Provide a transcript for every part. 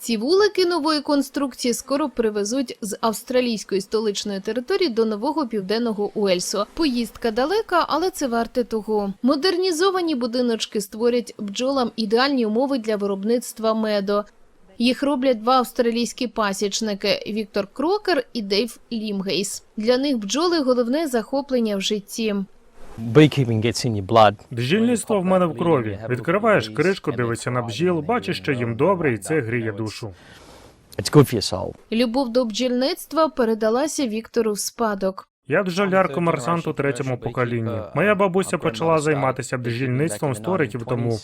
Ці вулики нової конструкції скоро привезуть з австралійської столичної території до нового південного Уельсу. Поїздка далека, але це варте того. Модернізовані будиночки створять бджолам ідеальні умови для виробництва меду. Їх роблять два австралійські пасічники Віктор Крокер і Дейв Лімгейс. Для них бджоли головне захоплення в житті. Beekeeping gets in your. Бджільництво в мене в крові. Відкриваєш кришку, дивишся на бджіл, бачиш, що їм добре, і це гріє душу. It's good for your soul. Любов до бджільництва передалася Віктору в спадок. Я бджоляр комерсант у третьому поколінні. Моя бабуся почала займатися бджільництвом 100 років тому.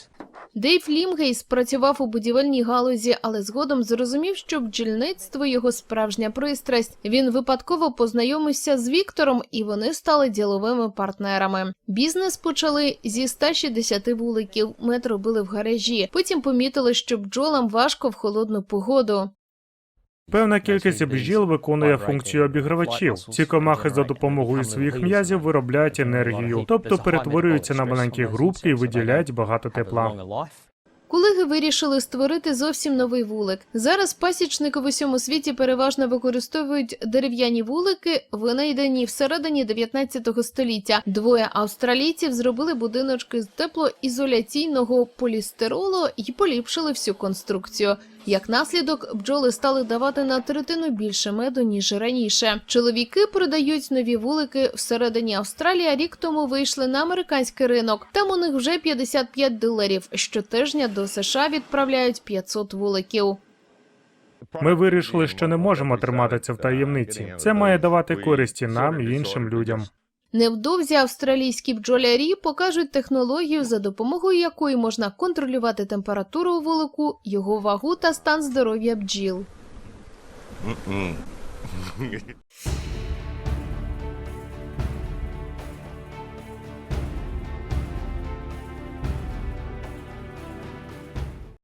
Дейв Лімгейс працював у будівельній галузі, але згодом зрозумів, що бджільництво його справжня пристрасть. Він випадково познайомився з Віктором, і вони стали діловими партнерами. Бізнес почали зі 160 вуликів. Ми робили в гаражі. Потім помітили, що бджолам важко в холодну погоду. Певна кількість бджіл виконує функцію обігрівачів. Ці комахи за допомогою своїх м'язів виробляють енергію, тобто перетворюються на маленькі групки і виділяють багато тепла. Колеги вирішили створити зовсім новий вулик. Зараз пасічники в усьому світі переважно використовують дерев'яні вулики, винайдені всередині 19 століття. Двоє австралійців зробили будиночки з теплоізоляційного полістиролу і поліпшили всю конструкцію. Як наслідок, бджоли стали давати на третину більше меду ніж раніше. Чоловіки продають нові вулики всередині Австралії. Рік тому вийшли на американський ринок. Там у них вже 55 дилерів. Щотижня до США відправляють 500 вуликів. Ми вирішили, що не можемо тримати це в таємниці. Це має давати користі нам і іншим людям. Невдовзі австралійські бджолярі покажуть технологію, за допомогою якої можна контролювати температуру у волоку, його вагу та стан здоров'я бджіл.